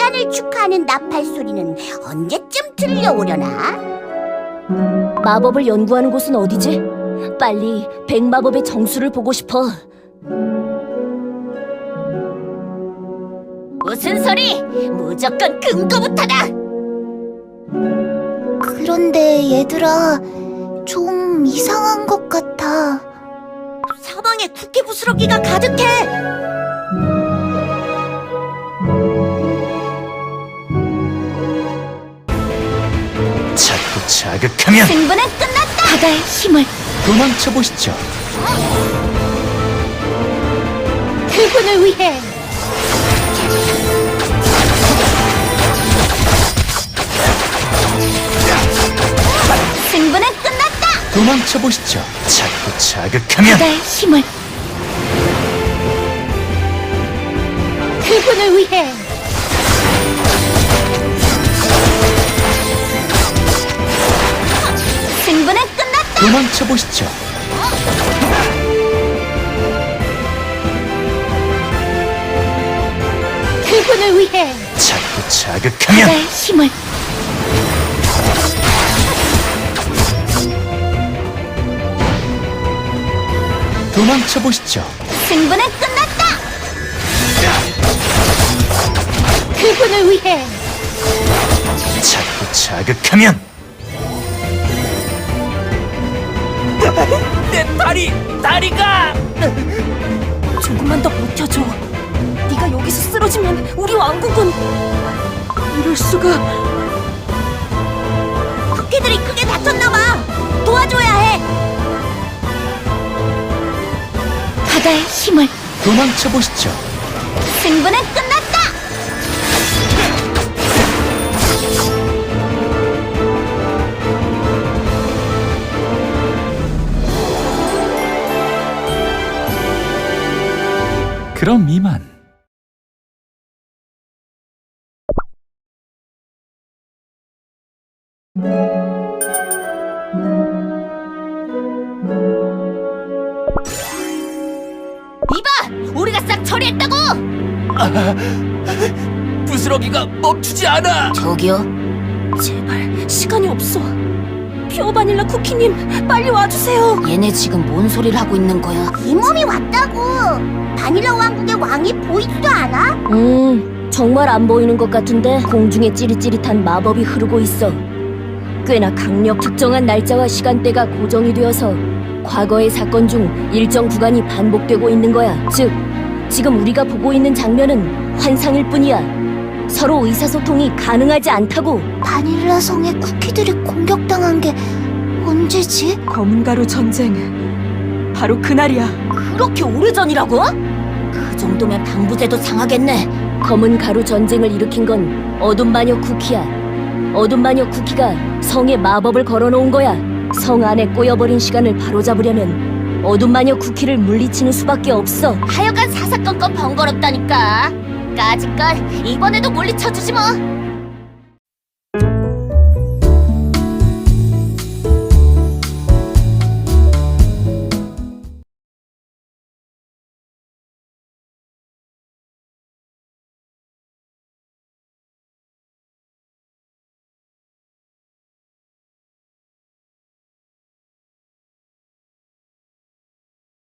하는 나팔 소리는 언제쯤 들려오려나? 마법을 연구하는 곳은 어디지? 빨리 백마법의 정수를 보고 싶어. 무슨 소리? 무조건 금고부터다! 그런데 얘들아, 좀 이상한 것 같아. 사방에 쿠키 부스러기가 가득해! 자극하면 승부는 끝났다. 바다의 힘을 도망쳐 보시죠. 그분을 위해. 승부는 끝났다. 도망쳐 보시죠. 자꾸 자극하면 바다의 힘을 그분을 위해. 도망쳐 보시죠. 그분을 위해. 자꾸 자극하면 바다의 힘을 도망쳐 보시죠. 승부는 끝났다. 그분을 위해. 자꾸 자극하면 다리 다리가 조금만 더 버텨줘. 네가 여기서 쓰러지면 우리 왕국은 이럴 수가. 쿠키들이 크게 다쳤나 봐! 도와줘야 해! 바다의 힘을 도망쳐 보시죠. 승부는 끝났 다. 그럼 이만 이봐! 우리가 싹 처리했다고! 부스러기가 멈추지 않아. 저기요. 제발 시간이 없어. 퓨어 바닐라 쿠키님 빨리 와주세요. 얘네 지금 뭔 소리를 하고 있는 거야? 이 몸이 왔다고! 바닐라 왕국의 왕이 보이지도 않아? 음, 정말 안 보이는 것 같은데 공중에 찌릿찌릿한 마법이 흐르고 있어. 꽤나 강력 특정한 날짜와 시간대가 고정이 되어서 과거의 사건 중 일정 구간이 반복되고 있는 거야. 즉, 지금 우리가 보고 있는 장면은 환상일 뿐이야. 서로 의사소통이 가능하지 않다고. 바닐라 성의 쿠키들이 공격당한 게 언제지? 검은 가루 전쟁. 바로 그날이야. 그렇게 오래전이라고? 그 정도면 방부제도 상하겠네. 검은 가루 전쟁을 일으킨 건 어둠 마녀 쿠키야. 어둠 마녀 쿠키가 성에 마법을 걸어놓은 거야. 성 안에 꼬여버린 시간을 바로잡으려면 어둠 마녀 쿠키를 물리치는 수밖에 없어. 하여간 사사건건 번거롭다니까. 까짓걸 이번에도 물리쳐주지 뭐.